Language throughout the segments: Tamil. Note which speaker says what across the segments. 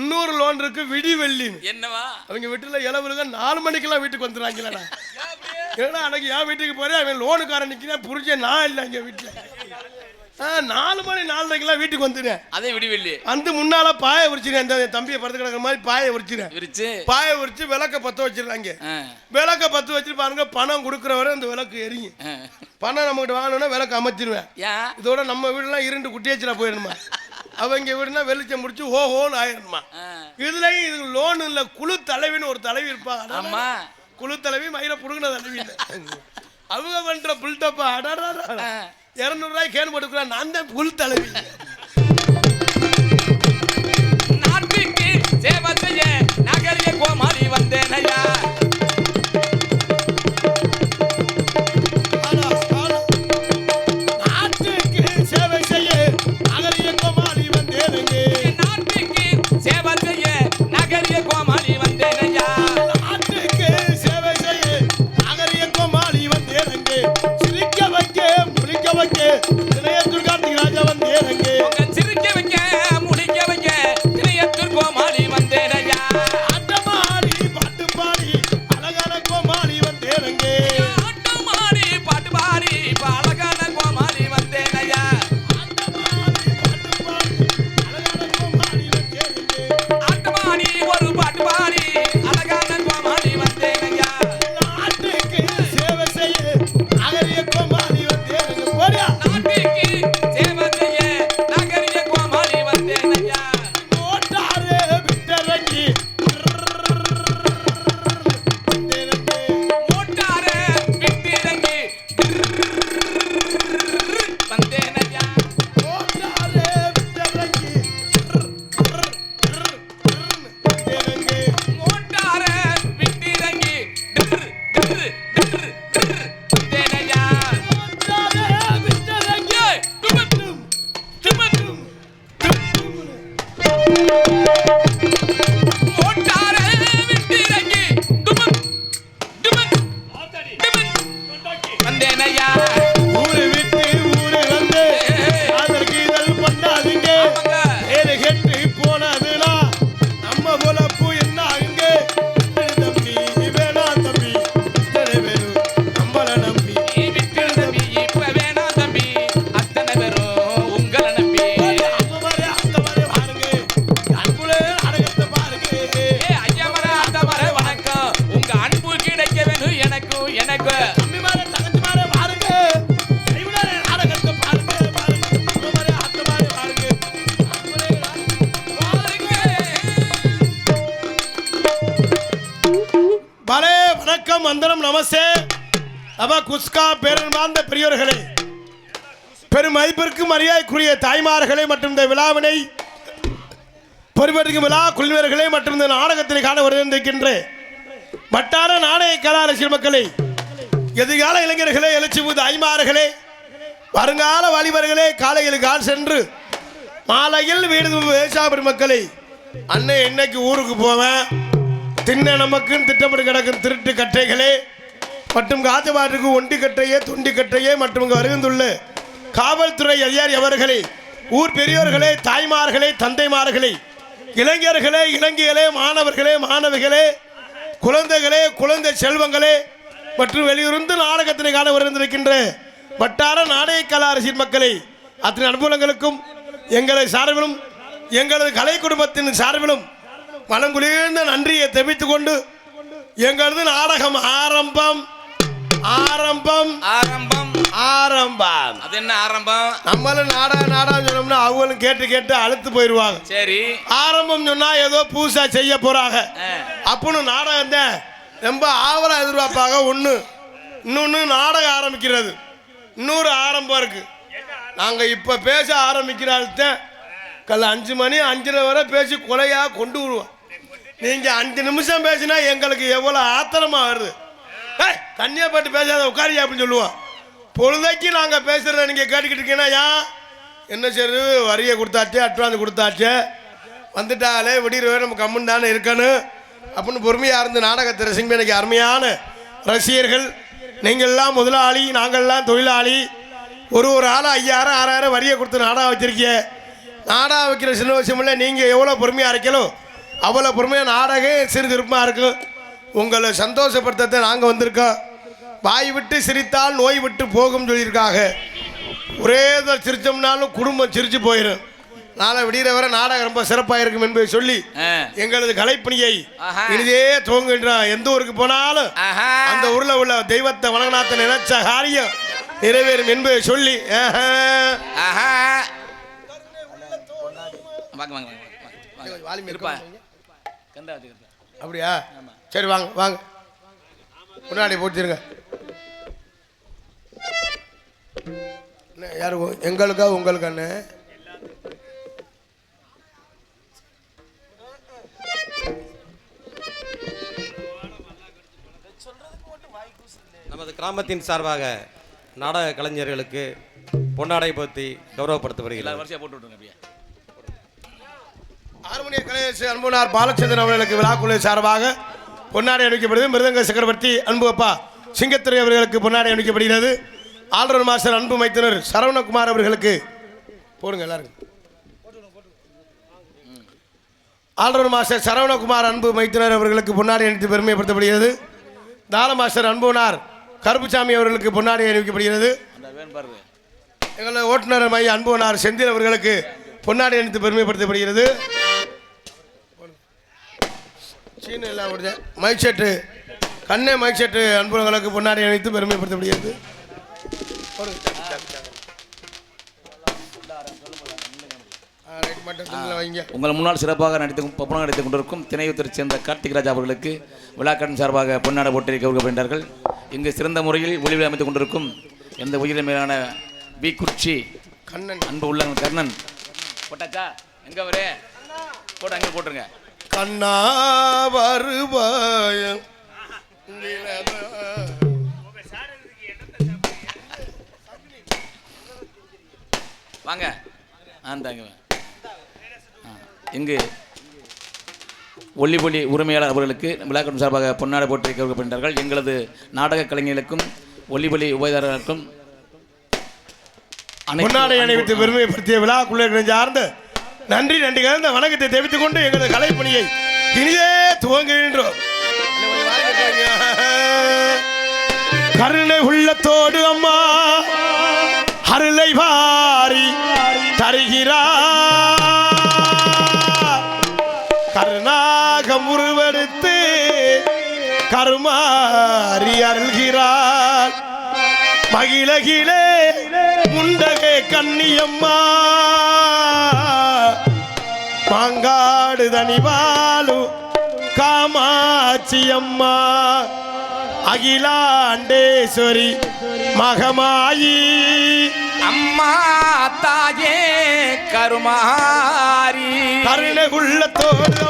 Speaker 1: இன்னொரு லோன் இருக்கு விடி வெள்ளின்னு.
Speaker 2: என்னவா?
Speaker 1: அவங்க வீட்டுல இளவுலுங்க நாலு மணிக்கெல்லாம் வீட்டுக்கு வந்துடுறாங்களா ஏன்னா அன்னைக்கு என் வீட்டுக்கு போறேன் அவன் லோனுக்காரன் நிற்கிறேன் புரிஞ்ச நான் இல்லை எங்க வீட்டுல. நாலு மணி நாலரைக்கெல்லாம் வீட்டுக்கு வந்துடுறேன்
Speaker 2: அதே விடிவெள்ளி
Speaker 1: வந்து முன்னால பாய உரிச்சிருக்கேன் இந்த தம்பியை படுத்து கிடக்கிற மாதிரி பாய உரிச்சிருக்கேன்
Speaker 2: விரிச்சு?
Speaker 1: பாய உரிச்சு விளக்க பத்த வச்சிருக்காங்க. விளக்க பத்து வச்சு பாருங்க பணம் கொடுக்குறவரை அந்த விளக்கு எரியும். பணம் நம்மகிட்ட வாங்கணும்னா விளக்கு அமைச்சிருவேன். இதோட நம்ம வீடுலாம் இருண்டு குட்டியாச்சில போயிடணுமா? அவங்க வீடுனா வெளிச்சம் முடிச்சு ஹோ ஹோன்னு ஆயிடணுமா
Speaker 2: ஆ.
Speaker 1: இதுலயும் இது லோன் இல்ல குழு தலைவின்னு ஒரு தலைவி இருப்பாங்க குழு தலைவி மயில புடுங்கின தலைவி அவங்க பண்ற புல்டப்பா
Speaker 2: ஆ.
Speaker 1: இரநூறுவாய் கேன் போட்டுக்கிறான் நான் தான் புல் தலைவி.
Speaker 2: நாட்டுக்கு சேவை செய்ய நகரிய கோமாளி வந்தேன்
Speaker 1: பேரன்பார்ந்த பெரியோர்களே பெரும் மதிப்பிற்கு மரியாதைக்குரிய தாய்மார்களே மற்றும் இந்த விழாவினை பொறுப்பெடுக்கும் விழா குழுவினர்களே மற்றும் இந்த நாடகத்தில் காண வருகின்ற வட்டார நாணய கலா அரசியல் மக்களை எதிர்கால இளைஞர்களே எழுச்சி முது ஐமார்களே வருங்கால வாலிபர்களே காலையில் கால் சென்று மாலையில் வீடு வேசாபுரி மக்களை அண்ணன் என்னைக்கு ஊருக்கு போவேன்? தின்ன நமக்குன்னு திட்டமிட்டு கிடக்கும் திருட்டு கட்டைகளே மற்றும் காத்துபாட்டுக்கு ஒண்டி கட்டையே துண்டி கட்டையே மற்றும் இங்கு வருகின்றுள்ள காவல்துறை அதிகாரி அவர்களே ஊர் பெரியோர்களே தாய்மார்களே தந்தைமார்களே இளைஞர்களே இளைஞர்களே மாணவர்களே மாணவிகளே குழந்தைகளே குழந்தை செல்வங்களே மற்றும் வெளியிருந்து நாடகத்தினை காண வருகின்ற வட்டார நாடக கலா அரசியல் மக்களை அத்தனை அனுகூலங்களுக்கும் எங்களது சார்பிலும் எங்களது கலை குடும்பத்தின் சார்பிலும் மனம் குளிர்ந்த நன்றியை தெரிவித்துக் கொண்டு எங்களது நாடகம் ஆரம்பம் ஆரம்பம்.
Speaker 2: ஆரம்பம்.
Speaker 1: ஆரம்பம்.
Speaker 2: அது என்ன ஆரம்பம்?
Speaker 1: நம்மளும் நாடகம் நாடகம் சொன்னோம்னா அவங்களும் கேட்டு கேட்டு அழுத்து போயிடுவாங்க.
Speaker 2: சரி.
Speaker 1: ஆரம்பம் சொன்னா ஏதோ புதுசா செய்ய போறாங்க.
Speaker 2: ஆ.
Speaker 1: அப்படின்னு நாடகம் தான் ரொம்ப ஆவலா எதிர்பார்ப்பாங்க. ஒன்று இன்னொன்று நாடகம் ஆரம்பிக்கிறது. இன்னொரு ஆரம்பம் இருக்கு. நாங்க இப்ப பேச ஆரம்பிக்கிறால்தான் கல்ல அஞ்சு மணி அஞ்சரை வரை பேசி கொலையா கொண்டு வருவோம். நீங்க அஞ்சு நிமிஷம் பேசினா எங்களுக்கு எவ்வளவு ஆத்திரமா வருது. ஏய் கன்னியாப்பட்டு பேசாத உட்காரியா அப்படின்னு சொல்லுவோம் பொழுதைக்கு நாங்கள் பேசுகிறத நீங்கள் கேட்டுக்கிட்டு இருக்கீங்கன்னா ஏன் என்ன சரி வரியை கொடுத்தாச்சு அட்வான்ஸ் கொடுத்தாச்சு. வந்துட்டாலே விடியறவே நம்ம கம்முன்னு தானே இருக்கணும். அப்படின்னு பொறுமையாக இருந்து நாடகத்தை ரசிங்க எனக்கு அருமையான ரசிகர்கள். நீங்கள்லாம் முதலாளி நாங்கள்லாம் தொழிலாளி. ஒரு ஒரு ஆளும் ஐயாயிரம் ஆறாயிரம் வரியை கொடுத்து நாடகம் வச்சிருக்கீங்க நாடகம் வைக்கிற சின்ன விஷயம் இல்லை நீங்கள் எவ்வளோ பொறுமையாக இருக்கீங்களோ அவ்வளோ பொறுமையாக நாடகம் சிறு திருப்பமாக இருக்கும். உங்களை சந்தோஷப்படுத்த நாங்கள் வந்திருக்கோம். வாய் விட்டு சிரித்தால் நோய் விட்டு போகும் சொல்லியிருக்காங்க. ஒரே இதில் சிரிச்சோம்னாலும் குடும்பம் சிரிச்சு போயிடும் நாளை விடிகிற வரை நாடகம் ரொம்ப சிறப்பாக இருக்கும் என்பதை சொல்லி. எங்களது கலைப்பணியை. இனிதே துவங்குகின்றோம். எந்த ஊருக்கு போனாலும். அந்த ஊர்ல உள்ள தெய்வத்தை வணங்கினாத்த நினைச்ச காரியம் நிறைவேறும் என்பதை சொல்லி அப்படியா? சரி வாங்க வாங்க. முன்னாடி போட்டுருங்க. யாரு எங்களுக்கா உங்களுக்கு அண்ணே
Speaker 3: நமது கிராமத்தின் சார்பாக நாடக கலைஞர்களுக்கு பொன்னாடை போத்தி
Speaker 2: எல்லாரும் வரிசையா போட்டு விட்டுருங்க அப்படியே.
Speaker 1: ஹார்மோனிய கலையரசு அன்புனார் பாலச்சந்திரன் அவர்களுக்கு விழாக்குழு சார்பாக பொன்னாடை அணிவிக்கப்படுகிறது. மிருதங்க சக்கரவர்த்தி அன்பு அப்பா சிங்கத்துறை அவர்களுக்கு பொன்னாடை அணிவிக்கப்படுகிறது. ஆளுநர் மாஸ்டர் அன்பு மைத்தினர் சரவணகுமார் அவர்களுக்கு போடுங்க எல்லாரும் ஆளுநர் மாஸ்டர் சரவணகுமார் அன்பு மைத்தினர் அவர்களுக்கு பொன்னாடை அணிவித்து பெருமைப்படுத்தப்படுகிறது. தான மாஸ்டர் அன்புனார் கருப்புசாமி அவர்களுக்கு பொன்னாடை அணிவிக்கப்படுகிறது. எங்களது ஓட்டுநர் மைய அன்புனார் செந்தில் அவர்களுக்கு பொன்னாடை அணித்து பெருமைப்படுத்தப்படுகிறது. சீன எல்லாம் விடுது மைக் செட்டு கண்ணே மைக் செட்டு அன்புகளுக்கு பொன்னாடை அணித்து திண்ணுல வைங்க.
Speaker 2: உங்கள் முன்னால் சிறப்பாக நடித்து பப்பனம் நடித்துக் கொண்டிருக்கும் திணையுத்தரை சேர்ந்த கார்த்திக் ராஜா அவர்களுக்கு விழாக்கடன் சார்பாக பொன்னாட போட்டி கௌரவப்படுகின்றார்கள் இங்கு சிறந்த முறையில் ஒளிவில் அமைத்துக் கொண்டிருக்கும் எந்த உயிரின் மேலான பி குர்ச்சி
Speaker 1: கண்ணன்.
Speaker 2: அன்பு உள்ள கர்ணன். போட்டாச்சா? எங்க வரே போட்டு அங்கே போட்டுருங்க.
Speaker 1: கண்ணா வருவாயம்
Speaker 2: வாங்க. ஆந்தாங்க இங்கு ஒல்லிபொலி உரிமையாளர் அவர்களுக்கு விழாக்கடன் சார்பாக பொன்னாடை போட்டி கௌரவப்படுகின்றார்கள் எங்களது நாடக கலைஞர்களுக்கும் ஒல்லிபொலி உபயதாரர்களுக்கும்
Speaker 1: பொன்னாடை அணிவித்து பெருமைப்படுத்திய விழாக்குள்ளே சார்ந்த நன்றி நன்றி கலந்த வணக்கத்தை தெரிவித்துக் கொண்டு எங்களது கலைப்பணியை இனியே துவங்குகின்றோம் கருணை உள்ளத்தோடு அம்மா அருளை வாரி தருகிறார். கருணாக உருவெடுத்து கருமாறி அருள்கிறார். மகிழகிலே முண்டகே கண்ணியம்மா மாங்காடு தனிவாலு காமாட்சி அம்மா அகிலாண்டேஸ்வரி மகமாயி.
Speaker 2: அம்மா தாயே கருமாரி.
Speaker 1: கருணை உள்ளத்தோடு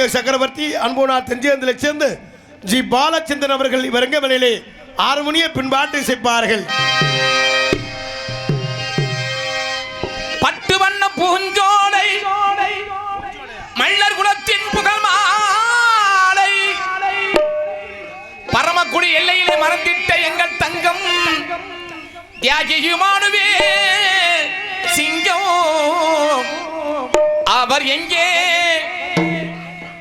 Speaker 1: கலையரசு சக்கரவர்த்தி அன்போனார் தெஞ்சியந்தில் சேர்ந்து ஜி. பாலச்சந்திரன் அவர்கள் இவரங்கமனிலே ஆறுமுனிய பின்பாட்டு இசைப்பார்கள்.
Speaker 2: பட்டு வண்ண பூஞ்சோலை மல்லர் குலத்தின் புகழ் மாலை. பரமக்குடி எல்லையிலே மறந்திட்ட எங்கள் தங்கம் தியாகியுமானுவே. சிங்கம் அவர் எங்கே?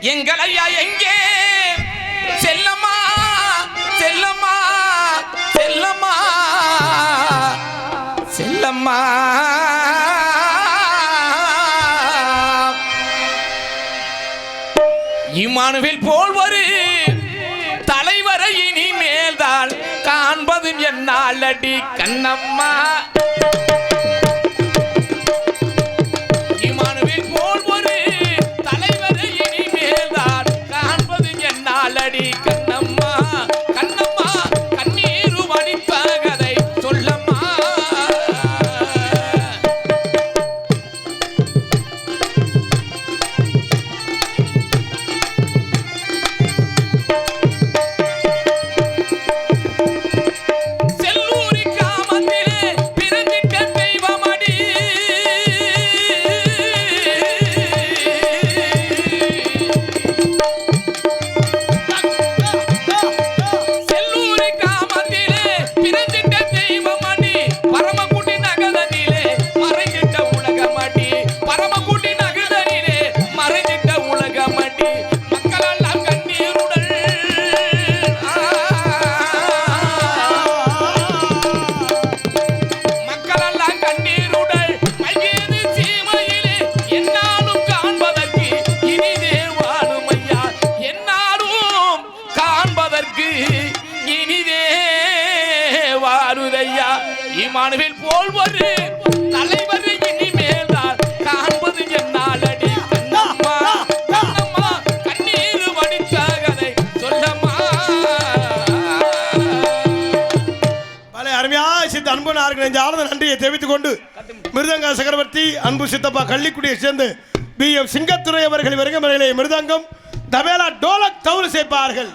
Speaker 2: எங்கள் ஐயா எங்கே? செல்லம்மா செல்லம்மா செல்லம்மா செல்லம்மா. இம்மானுவில் போல் ஒரு தலைவரை இனிமேல்தான் காண்பது என்னால் அடி கண்ணம்மா.
Speaker 1: கொண்டு மிருதங்க சக்கரவர்த்தி அன்பு சித்தப்பா கள்ளிக்குடியை சேர்ந்து பி. எம். சிங்கத்துறை அவர்கள் வருகமலையிலே மிருதங்கம். தபேலா டோலக் தவறு சேர்ப்பார்கள்.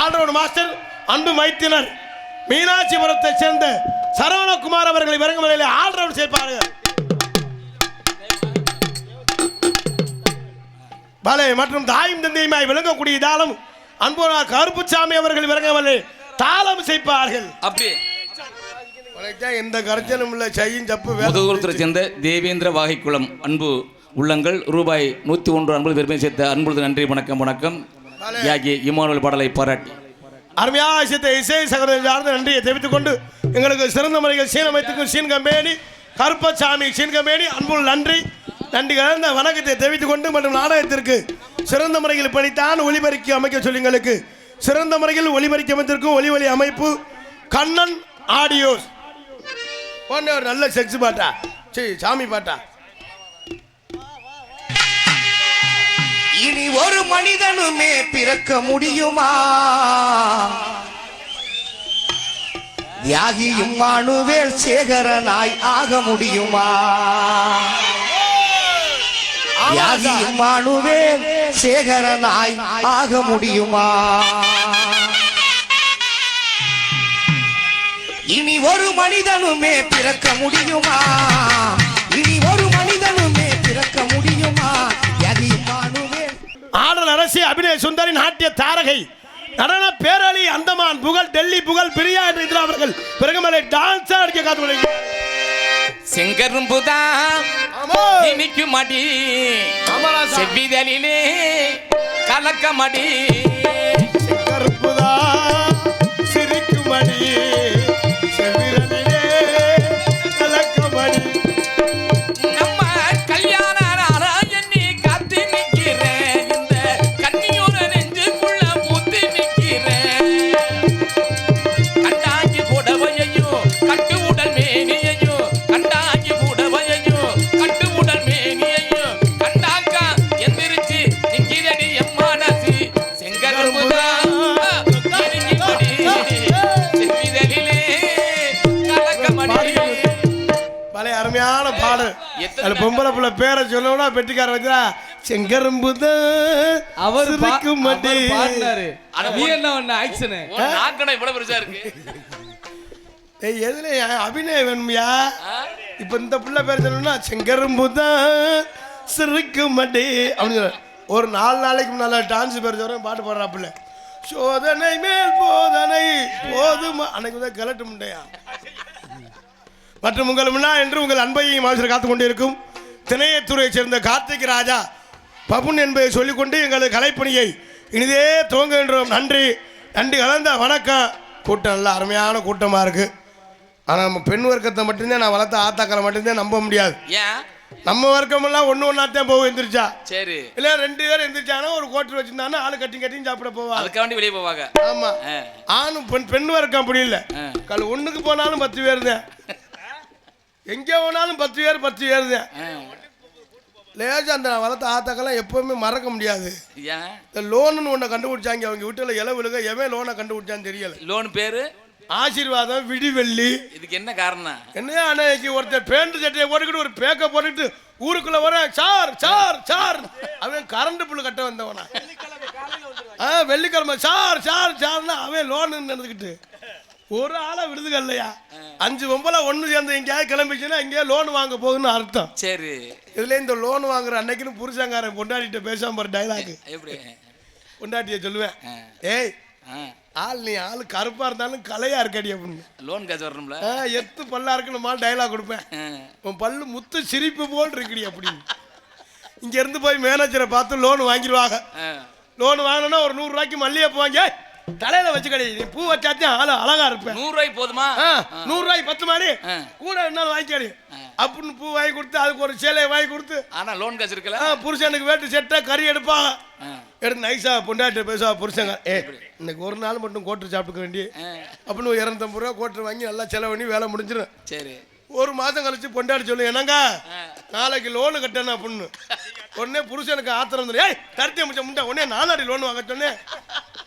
Speaker 1: ஆல்ரவுண்ட் மாஸ்டர் அன்பு மைத்தினர் மீனாட்சிபுரத்தை சேர்ந்த சரவணகுமார் அவர்களை வருகமலையிலே ஆல்ரவுண்ட் சேர்ப்பார்கள். பலே மற்றும் தாயும் தந்தையுமாய் விளங்கக்கூடிய தாளம் அன்போனா கருப்புசாமி அவர்கள் விளங்கவில்லை. தாளம் செய்ப்பார்கள்.
Speaker 2: அப்படியே
Speaker 1: எந்த கரைச்சலும் இல்லை செய்யும் தப்பு வேலை
Speaker 2: முதுகுளத்தை சேர்ந்த தேவேந்திர வாகைக்குளம் அன்பு உள்ளங்கள் ரூபாய் நூற்றி ஒன்று அன்பது பெருமை சேர்த்த அன்புள்ளது நன்றி வணக்கம் வணக்கம். யாகி இமானுவல் பாடலை பாராட்டி.
Speaker 1: அருமையாக சித்த இசை சகோதரர் நன்றியை தெரிவித்துக் கொண்டு எங்களுக்கு சிறந்த முறையில் சீனமைத்துக்கும் scene company Karuppasamy scene company அன்புள் நன்றி. நன்றி கலந்த வணக்கத்தை தெரிவித்துக் கொண்டு மற்றும் நாடகத்திற்கு சிறந்த முறையில் படித்தான் ஒளிபரிக்கு அமைக்க சொல்லுங்களுக்கு சிறந்த முறையில் ஒளிபரிக்கு அமைத்திருக்கும் ஒளி ஒளி அமைப்பு கண்ணன் ஆடியோஸ். போன்ற ஒரு நல்ல செக்ஸ் பாட்டா. சரி சாமி பாட்டா.
Speaker 4: இனி ஒரு மனிதனுமே பிறக்க முடியுமா? தியாகியும் மானுவேல் சேகரனாய் ஆக முடியுமா? தியாகியும் மானுவேல் சேகரனாய் ஆக முடியுமா? இனி ஒரு மனிதனுமே பிறக்க முடியுமா? இனி ஒரு மனிதனுமே பிறக்க முடியுமா?
Speaker 1: ஆடல் அரசி அபிநய சுந்தரி நாட்டிய தாரகை நடன பேரளி அந்தமான் புகழ் டெல்லி புகழ் பிரியா என்ற அவர்கள் பிறகுமலை டான்ஸ் அடிக்க காத்து
Speaker 2: செங்கரும்புதான்
Speaker 1: ஆமா.
Speaker 2: இனிக்கு மடி
Speaker 1: ஆமாராசா.
Speaker 2: செவ்விதலிலே கலக்க மடி
Speaker 1: கருப்புதா சிரிக்குமடி அது பொம்பளை புள்ள பேரை சொல்லணும்னா பெட்டிக்கார வச்சா செங்கரும்பு தான்
Speaker 5: அவர் பா-
Speaker 1: சிரிக்கும் மட்டி.
Speaker 5: அவர் பாடினாரு நீ என்ன பண்ண ஆக்ஷனு
Speaker 2: உன் நாக்கடா இவ்வளவு பெருசா இருக்கு.
Speaker 1: ஏய் எதுல அபிநயம் வேணும்யா? இப்ப இந்த புள்ள பேர் சொல்லணும்னா செங்கரும்பு தான் சிரிக்கும் மட்டி. அப்படின்னு. ஒரு நாலு நாளைக்கு முன்னால டான்ஸ் பேர் சொல்றேன் பாட்டு பாடுறாப்புல. சோதனை மேல் போதனை போதுமா? அன்னைக்கு தான் கிளட்டு முண்டையா? மற்றும் உங்கள் முன்னா என்று உங்கள் அன்பையும் ஆசிரியர் காத்து கொண்டிருக்கும் திணையத்துறையைச் சேர்ந்த கார்த்திக் ராஜா பபுன் என்பதை சொல்லிக்கொண்டு எங்களது கலைப்பணியை இனிதே துவங்குகின்றோம் நன்றி. நன்றி கலந்த வணக்கம். கூட்டம் நல்ல அருமையான கூட்டமாக இருக்குது ஆனால் நம்ம பெண் வர்க்கத்தை மட்டும்தான் நான் வளர்த்த ஆத்தாக்களை மட்டும்தான் நம்ப முடியாது.
Speaker 2: ஏன்?
Speaker 1: நம்ம வர்க்கமெல்லாம் ஒன்று ஒன்றாத்தான் போகும் எந்திரிச்சா?
Speaker 2: சரி.
Speaker 1: இல்லை ரெண்டு பேர் எந்திரிச்சானா ஒரு கோட்டர் வச்சிருந்தானா ஆளு கட்டி கட்டியும் சாப்பிட போவா
Speaker 2: அதுக்காண்டி வெளியே போவாங்க.
Speaker 1: ஆமா.
Speaker 2: ஆ.
Speaker 1: ஆணும் பெண் பெண் வர்க்கம் அப்படி இல்லை. கல் ஒண்ணுக்கு போனாலும் பத்து பேர் தான். எங்கே போனாலும் பத்து பேர் பத்து பேர் தான்
Speaker 2: ஆ.
Speaker 1: லேசா அந்த வளர்த்த ஆத்தாக்கெல்லாம் எப்பவுமே மறக்க முடியாது. இந்த லோனுன்னு ஒன்றை கண்டுபிடிச்சாங்க. அவங்க வீட்டில் இலவுலுக எவன் லோனை கண்டுபிடிச்சான்னு தெரியல.
Speaker 2: லோன் பேரு?
Speaker 1: ஆசீர்வாதம் விடிவெள்ளி.
Speaker 2: இதுக்கு என்ன காரணம்?
Speaker 1: என்ன அன்னைக்கு ஒருத்தர் பேண்ட் சட்டையை போட்டுக்கிட்டு ஒரு பேக்க போட்டுட்டு ஊருக்குள்ள வர சார் சார் சார். அவன் கரண்ட் புல்லு கட்ட வந்தவனா. ஆ வெள்ளிக்கிழமை சார் சார் சார்னா அவன் லோன் நடந்துக்கிட்டு ஒரு ஆளை விடுதுக இல்லையா? அஞ்சு பொம்பளை ஒன்று சேர்ந்து எங்கேயாவது கிளம்பிச்சுன்னா எங்கேயா லோன் வாங்க போகுதுன்னு அர்த்தம்.
Speaker 2: சரி.
Speaker 1: இதுல இந்த லோன் வாங்குற அன்னைக்குன்னு புருஷங்காரன் பொண்டாட்டிட்ட பேசாம ஒரு டைலாக்
Speaker 2: எப்படி?
Speaker 1: பொண்டாட்டிய சொல்லுவேன். ஏய். ஆள் நீ ஆள் கருப்பா இருந்தாலும் கலையா இருக்கடி அப்படின்னு.
Speaker 2: லோன் காசு வரணும்ல?
Speaker 1: எத்து பல்லா இருக்குன்னு டைலாக் கொடுப்பேன். உன் பல்லு முத்து சிரிப்பு போல் இருக்குடி அப்படின்னு இங்க இருந்து போய் மேனேஜரை பார்த்து லோன் வாங்கிடுவாங்க. லோன் வாங்கினா ஒரு நூறு ரூபாய்க்கு மல்லிகைப்பூ வாங்கி "ஏய், தலையில வச்சுக்கடி. நீ பூ வச்சாச்சும் ஆளு அழகா இருப்பேன்
Speaker 2: நூறு ரூபாய்க்கு போதுமா
Speaker 1: நூறு ரூபாய்க்கு பத்து
Speaker 2: ஆ.
Speaker 1: கூட என்ன வாங்கிக்கடி. அப்படின்னு பூ வாங்கி கொடுத்து அதுக்கு ஒரு சேலையை வாங்கி கொடுத்து.
Speaker 2: ஆனா லோன் காசு இருக்குல்ல?
Speaker 1: ஆ, புருஷனுக்கு வேட்டு செட்டை கறி எடுப்பாங்க. எடுத்து நைஸா பொண்டாட்டி பேசுவா புருஷங்க. ஏ இன்னைக்கு ஒரு நாள் மட்டும் கோட்டர் சாப்பிட்டுக்க வேண்டி.
Speaker 2: ஆ.
Speaker 1: அப்படின்னு இரநூத்தம்பது ரூபா கோட்டர் வாங்கி நல்லா செலவு பண்ணி வேலை முடிஞ்சிடும்
Speaker 2: சரி.
Speaker 1: ஒரு மாதம் கழிச்சு பொண்டாடி சொல்லு என்னங்க? நாளைக்கு லோனு கட்டணும் அப்படின்னு உடனே புருஷனுக்கு ஆத்திரம் ஏய் தரத்தி முடிச்ச முண்டா உடனே நாலாடி லோன் வாங்க சொன்னேன்.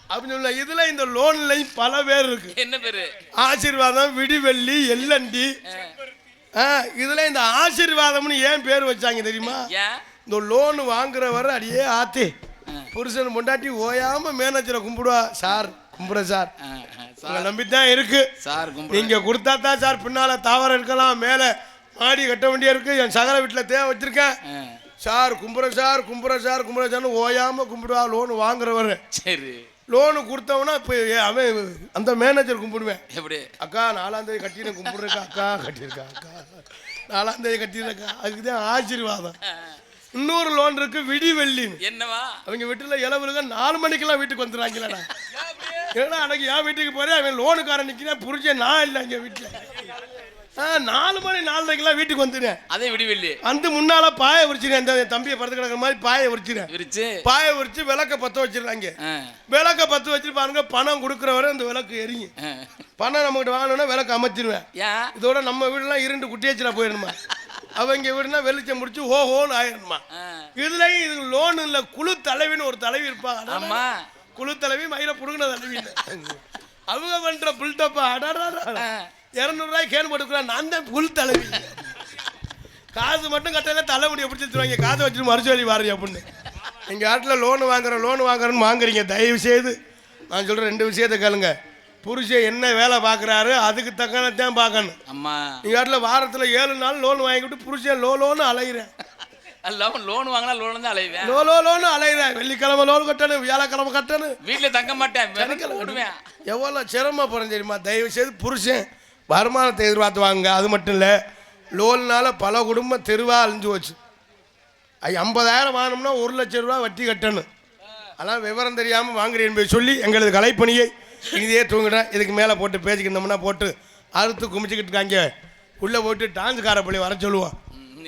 Speaker 1: அப்படின்னு சொல்ல இதுல இந்த லோன்லையும் பல பேர் இருக்கு.
Speaker 2: என்ன பேரு?
Speaker 1: ஆசீர்வாதம் விடிவெள்ளி எல்லண்டி இதுல இந்த ஆசீர்வாதம்னு ஏன் பேர் வச்சாங்க தெரியுமா? இந்த லோன் வாங்குறவர் அடியே ஆத்தி. புருஷன் பொண்டாட்டி ஓயாம மேனேஜரை கும்பிடுவா. சார் கும்பிட சார். உங்களை நம்பித்தான் இருக்கு.
Speaker 2: சார்
Speaker 1: நீங்க கொடுத்தா தான் சார் பின்னால தாவரம் இருக்கலாம் மேல மாடி கட்ட வேண்டிய இருக்கு. என் சகல வீட்டில் தேவை வச்சிருக்கேன். சார் கும்புற சார் கும்புற சார் கும்புற சார்னு ஓயாம கும்பிடுவா லோன் வாங்குறவர்.
Speaker 2: சரி.
Speaker 1: லோனு கொடுத்தவனா இப்போ அவன் அந்த மேனேஜர் கும்பிடுவேன்.
Speaker 2: எப்படி?
Speaker 1: அக்கா நாலாம் தேதி கட்டின கும்பிடுறக்கா அக்கா கட்டியிருக்கா அக்கா. நாலாம் தேதி கட்டியிருக்கா. அதுக்கு தான் ஆசீர்வாதம் இன்னொரு லோன் இருக்கு விடி வெள்ளின்னு.
Speaker 2: என்னவா?
Speaker 1: அவங்க வீட்டில் இளவுலுங்க நாலு மணிக்கெல்லாம் வீட்டுக்கு வந்துடுறாங்களேடா. ஏன்னா அன்னைக்கு என் வீட்டுக்கு போறேன் அவன் லோனுக்காரன் நிற்கிறேன் புரிஞ்சேன் நான் இல்லை எங்கள் வீட்டில். நாலு மணி நாலரைக்கெல்லாம் வீட்டுக்கு வந்துடுறேன்
Speaker 2: அதே விடிவெள்ளி
Speaker 1: வந்து முன்னால பாயை உரிச்சிடுறேன் இந்த தம்பியை படுத்து கிடக்கிற மாதிரி பாயை
Speaker 2: விரிச்சு?
Speaker 1: பாயை உரிச்சு விளக்க வச்சிடுறாங்க.
Speaker 2: ஆ.
Speaker 1: விளக்க பற்ற வச்சு பாருங்க பணம் கொடுக்குறவரை அந்த விளக்கு எரியும். பணம் நம்மகிட்ட வாங்கணும்னா விளக்கு அமைச்சிருவேன். இதோட நம்ம வீடுலாம் இருண்டு குட்டியாச்சில் போயிடணுமா? அவங்க வீடுனா வெளிச்சம் முடிச்சு ஹோ ஹோன்னு ஆயிடணுமா
Speaker 2: ஆ.
Speaker 1: இதுலயும் இது லோன் இல்ல குழு தலைவின்னு ஒரு தலைவி இருப்பாங்க
Speaker 2: ஆமா.
Speaker 1: குழு தலைவி மயில புடுங்கின தலைவி இல்ல. அவங்க பண்ற புல்டப்பா இரநூறுவாய் கேன் போட்டுக்கிறா நான் தான் புல் தலைவி. காசு மட்டும் கட்டல தலைமுடியை பிடிச்சி வச்சுருவாங்க. காசை வச்சுட்டு வழி வாரி அப்படின்னு எங்கள் ஆட்டில் லோன் வாங்குறோம் லோன் வாங்குறோன்னு வாங்குறீங்க. தயவு செய்து நான் சொல்கிறேன் ரெண்டு விஷயத்தை கேளுங்க. புருஷன் என்ன வேலை பார்க்குறாரு அதுக்கு தக்கனத்தான் பார்க்கணும்.
Speaker 2: அம்மா.
Speaker 1: எங்கள் ஆட்டில் வாரத்தில் ஏழு நாள் லோன் வாங்கிட்டு புருஷன் லோ லோன்னு அலைகிறேன்
Speaker 2: லோன் லோன் வாங்கினா லோன் தான் அலைவேன்.
Speaker 1: லோ லோ லோன்னு அலைகிறேன் வெள்ளிக்கிழமை லோன் கட்டணும் வியாழக்கிழமை கட்டணும்.
Speaker 2: வீட்டுல தங்க மாட்டேன் வெறும் போடுவேன்.
Speaker 1: எவ்வளோ சிரமப்படுறேன் தெரியுமா? தயவு செய்து புருஷன் வருமானத்தை எதிர்பார்த்து வாங்க அது மட்டும் இல்லை லோன்னால பல குடும்பம் தெருவாக அழிஞ்சு போச்சு. ஐம்பதாயிரம் வாங்கினோம்னா ஒரு லட்சம் ரூபா வட்டி கட்டணும். அதெல்லாம் விவரம் தெரியாமல் வாங்குறேன் என்பதை சொல்லி எங்களது கலைப்பணியை இதே தூங்கிட்டேன். இதுக்கு மேலே போட்டு பேசிக்கிட்டோம்னா போட்டு அறுத்து குமிச்சிக்கிட்டு இருக்காங்க. உள்ளே போட்டு டான்ஸ்கார பிள்ளை வர சொல்லுவோம்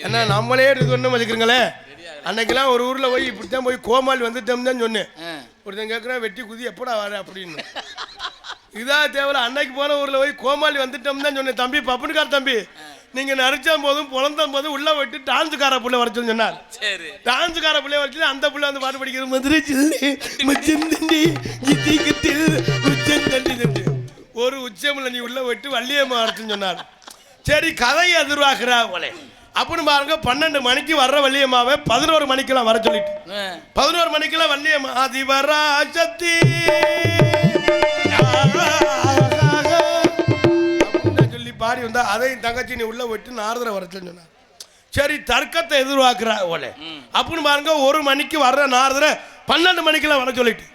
Speaker 1: ஏன்னா நம்மளே இது ஒன்றும் வச்சுக்கிறீங்களே? அன்னைக்கெல்லாம் ஒரு ஊரில் போய் இப்படித்தான் போய் கோமாளி வந்துட்டோம் தான் சொன்னேன். ஒருத்தன் கேட்குறான் வெட்டி குதி எப்படா வர? அப்படின்னு. இதா தேவையில்ல அன்னைக்கு போன ஊர்ல போய் கோமாளி வந்துட்டோம் தான் சொன்னேன். தம்பி பப்புனுக்கார தம்பி. நீங்க நரிச்ச போதும் புலந்த போதும் உள்ள விட்டு டான்ஸுக்கார பிள்ளை வர சொல்லி சொன்னார்.
Speaker 2: சரி.
Speaker 1: டான்ஸுக்கார பிள்ளை வர சொல்லி அந்த பிள்ளை வந்து பாட்டு படிக்கிறது மதுரை சில்லி மச்சந்தண்டி கித்தி கித்தில் உச்சந்தண்டி தண்டி ஒரு உச்சமில்ல நீ உள்ள விட்டு வள்ளியம்மா வரச்சுன்னு சொன்னார். சரி கதையை எதிர்பார்க்கிறா போலே அப்படின்னு பாருங்க பன்னெண்டு மணிக்கு வர்ற வள்ளியம்மாவை பதினோரு மணிக்கெல்லாம் வர சொல்லிட்டு. பதினோரு மணிக்கெல்லாம் வள்ளியம்மா அப்படின்னு பாடி வந்தா அதையும் தங்கச்சி நீ உள்ள விட்டு நாரதரை வர சொன்னா. சரி தர்க்கத்தை எதிர்பார்க்கிறா ஓலே அப்படின்னு பாருங்க ஒரு மணிக்கு வர்ற நாரதரை பன்னெண்டு மணிக்கெல்லாம் வர சொல்லிட்டு.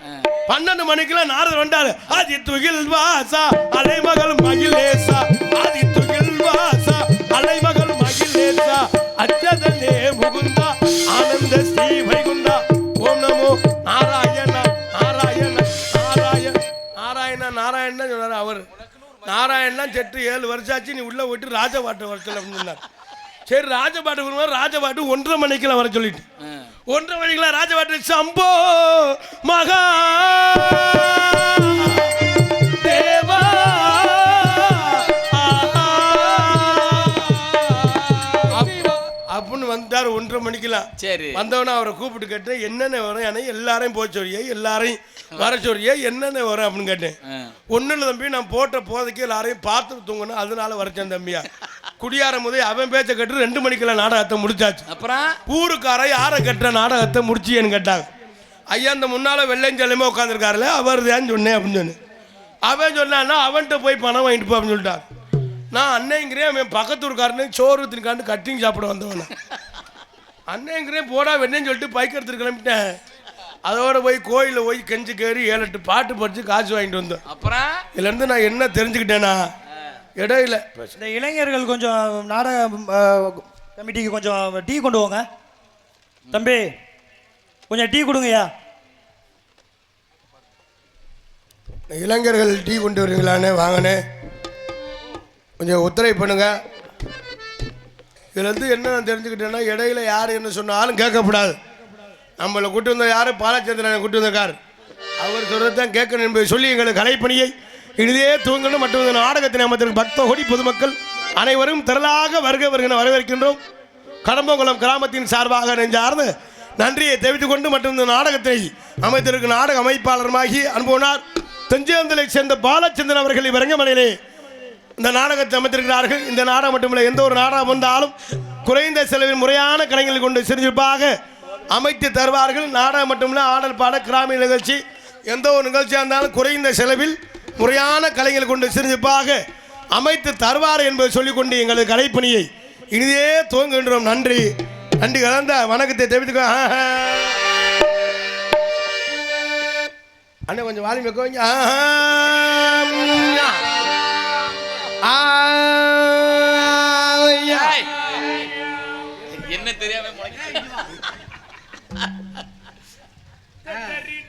Speaker 1: பன்னெண்டு மணிக்கெல்லாம் நாரதர் வந்தாரு. ஆதி துகில் வாசா அலைமகள் மகிழேசா ஆதி துகில் வாசா அலைமகள் மகிழேசா அச்சதனே முகுந்தா ஆனந்த ஸ்ரீ வைகுந்தா. நாராயணன் செட்டு ஏழு வருஷம் ஆச்சு நீ உள்ள விட்டு ராஜபாட்டு வரத்துல அப்படின்னு சொன்னார் சரி ராஜபாட்டு வருவார் ராஜபாட்டு ஒன்றரை மணிக்கெல்லாம் வர சொல்லிட்டு. ஒன்றரை மணிக்கெல்லாம் ராஜபாட்டு சம்போ மகா வந்தார் ஒன்றரை மணிக்கெல்லாம்.
Speaker 2: சரி.
Speaker 1: வந்தவன அவரை கூப்பிட்டு கேட்டேன் என்னென்ன வரும்? எனக்கு எல்லாரையும் போக சொல்லியே எல்லாரையும் வர சொல்லியே என்னென்ன வரும்? அப்படின்னு கேட்டேன். ஒன்றும் இல்லை தம்பி நான் போட்ட போதைக்கு எல்லாரையும் பார்த்து தூங்கணும் அதனால வரச்சேன் தம்பியா. குடியார முதல் அவன் பேச்ச கேட்டு ரெண்டு மணிக்கெல்லாம் நாடகத்தை முடிச்சாச்சு.
Speaker 2: அப்புறம்?
Speaker 1: ஊருக்கார யாரை கட்டுற நாடகத்தை முடிச்சியன்னு கேட்டாங்க. ஐயா இந்த முன்னால வெள்ளைஞ்சலையுமே உட்காந்துருக்காருல அவர் தான் சொன்னேன் அப்படின்னு சொன்னேன். அவன் சொன்னான்னா அவன்கிட்ட போய் பணம் வாங்கிட்டு போ அப்படின்னு சொல்லிட்டான் நான் அன்னைங்கிறேன் அவன் பக்கத்தூருக்காரனே சோறு தின்காண்டு கட்டிங் சாப்பிட வந்தவன. அன்னைங்கிறேன் போடா வெண்ணேன்னு சொல்லிட்டு பைக் எடுத்துட்டு கிளம்பிட்டேன். அதோட போய் கோயிலில் போய் கெஞ்சி கேறி ஏழு எட்டு பாட்டு படிச்சு காசு வாங்கிட்டு வந்தோம்
Speaker 2: அப்புறம்?
Speaker 1: இதுலேருந்து நான் என்ன தெரிஞ்சுக்கிட்டேனா இடையில.
Speaker 6: இந்த இளைஞர்கள் கொஞ்சம் நாடக கமிட்டிக்கு கொஞ்சம் டீ கொண்டு வாங்க தம்பி கொஞ்சம் டீ கொடுங்கய்யா.
Speaker 1: இளைஞர்கள் டீ கொண்டு வருவீங்களாண்ணே வாங்கண்ணே கொஞ்சம் ஒத்துழைப்பு பண்ணுங்க. இதுலேருந்து என்ன நான் தெரிஞ்சுக்கிட்டேன்னா இடையில யார் என்ன சொன்னாலும் கேட்கக்கூடாது. நம்மளை கூட்டு வந்த யார்? பாலச்சந்திரனை கூட்டு வந்திருக்கார். அவர் சொல்கிறது தான் கேட்கணும் என்பதை சொல்லி எங்களுக்கு கலைப்பணியை இனிதே தூங்கணும் மற்றும் இந்த நாடகத்தின் அமைத்திற்கு பக்த கொடி பொதுமக்கள் அனைவரும் திரளாக வருக வருகிற வரவேற்கின்றோம். கடம்பங்குளம் கிராமத்தின் சார்பாக நெஞ்சார்ந்து நன்றியை தெரிவித்துக் கொண்டு மற்றும் இந்த நாடகத்தை அமைத்திருக்கும் நாடக அமைப்பாளருமாகி அனுப்புனார் தெஞ்சேந்தலை சேர்ந்த பாலச்சந்திரன் அவர்கள் இவரங்கமனையிலே இந்த நாடகத்தை அமைத்திருக்கிறார்கள். இந்த நாடகம் மட்டுமில்லை எந்த ஒரு நாடகம் வந்தாலும் குறைந்த செலவில் முறையான கலைஞர்கள் கொண்டு சிறப்பாக அமைத்து தருவார்கள். நாடகம் மட்டுமில்லை ஆடல் பாட கிராமிய நிகழ்ச்சி எந்த ஒரு நிகழ்ச்சியாக இருந்தாலும் குறைந்த செலவில் முறையான கலைஞர்கள் கொண்டு சிறப்பாக அமைத்து தருவார் என்பதை சொல்லிக்கொண்டு எங்களது கலைப்பணியை இனிதே துவங்குகின்றோம். நன்றி. நன்றி கலந்த வணக்கத்தை தெரிவித்துக்கோ அண்ணன் கொஞ்சம் வாலிமை கொஞ்சம்
Speaker 2: என்ன தெரியாம?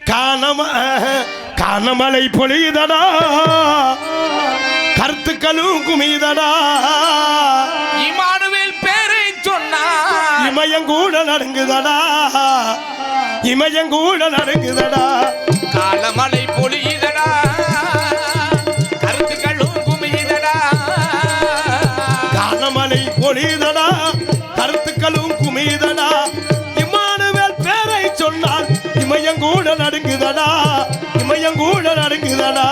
Speaker 1: காணம காணமலை பொழியுதடா கருத்துக்களும் குமியுதடா
Speaker 2: இமானுவேல் பேரை சொன்னா.
Speaker 1: இமயங்கூட நடுங்குதடா. இமயங்கூட நடுங்குதடா.
Speaker 2: காலமலை பொழியுதடா
Speaker 1: காணமலை கருத்துக்களும் குமிதடா. இம்மானுவேல் பேரை சொன்னால் இமயங்கூட நடுங்குதடா இமயங்கூட நடுங்குதடா.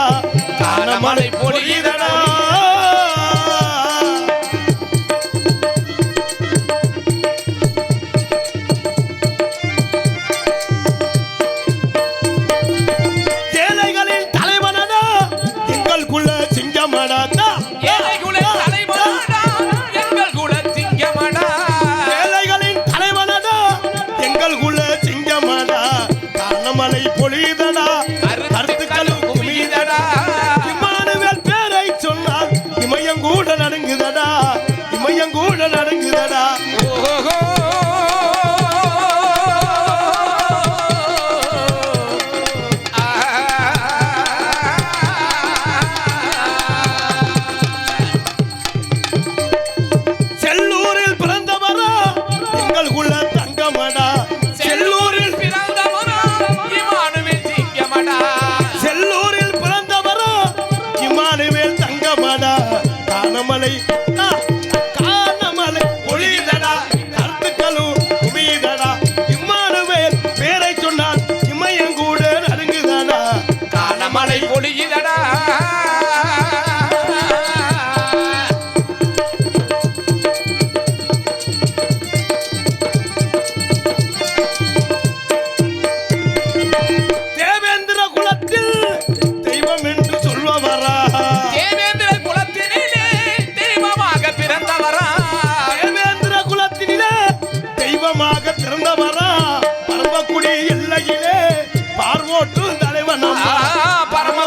Speaker 1: காணமலை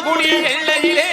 Speaker 1: கூடிய எல்லையிலே